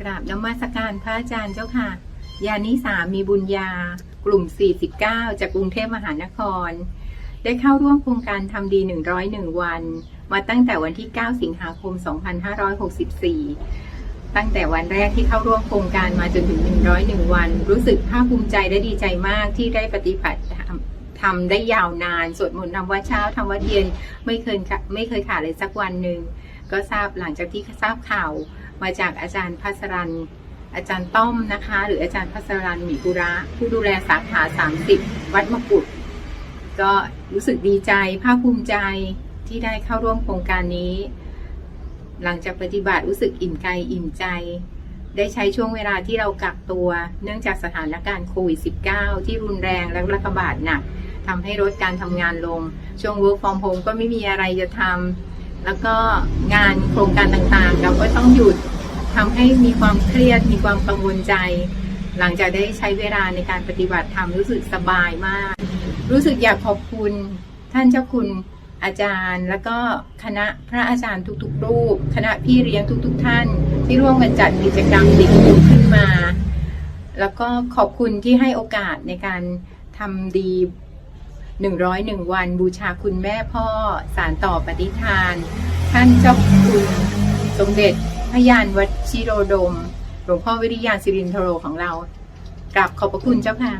กราบนมัสการพระอาจารย์เจ้าค่ะ ยานิสามีบุญญา กลุ่ม 49 จากกรุงเทพมหานคร ได้เข้าร่วมโครงการทำดี 101 วัน มาตั้งแต่วันที่ 9 สิงหาคม 2564 ตั้งแต่วันแรกที่เข้าร่วมโครงการมาจนถึง 101 วัน รู้สึกภาคภูมิใจและดีใจมากที่ได้ปฏิบัติทำได้ยาวนาน สวดมนต์ทำวัดเช้าทำวัดเย็นไม่เคยไม่เคยขาดเลยสักวันหนึ่งก็ทราบหลังจากที่ทราบข่าว มาจากอาจารย์พัสรันอาจารย์ต้อมนะคะ หรืออาจารย์พัสรันหมีกุระ ผู้ดูแลสาขา 30 วัดมกุฎก็รู้สึกดีใจภาคภูมิใจที่ได้เข้าร่วมโครงการนี้ หลังจากปฏิบัติรู้สึกอิ่มกายอิ่มใจ ได้ใช้ช่วงเวลาที่เรากักตัว เนื่องจากสถานการณ์โควิด -19 ที่รุนแรงและระบาดหนักทำให้ลดการทำงานลง ช่วง work from home ก็ไม่มีอะไรจะทำ แล้วก็งานโครงการต่างๆ เราก็ต้องหยุดทำให้มีความเครียดมีความกังวลใจ หลังจากได้ใช้เวลาในการปฏิบัติธรรมรู้สึกสบายมาก รู้สึกอยากขอบคุณท่านเจ้าคุณอาจารย์ แล้วก็คณะพระอาจารย์ทุกๆ รูป คณะพี่เลี้ยงทุก ๆ ท่าน ที่ร่วมกันจัดกิจกรรมดีขึ้นมา แล้วก็ขอบคุณที่ให้โอกาสในการทำดี 101 วัน บูชาคุณแม่พ่อ สารต่อปฏิทาน ท่านเจ้าคุณสมเด็จพยานวัชิโรดม หลวงพ่อวิริยานสิรินทโรของเรากราบขอบพระคุณเจ้าค่ะ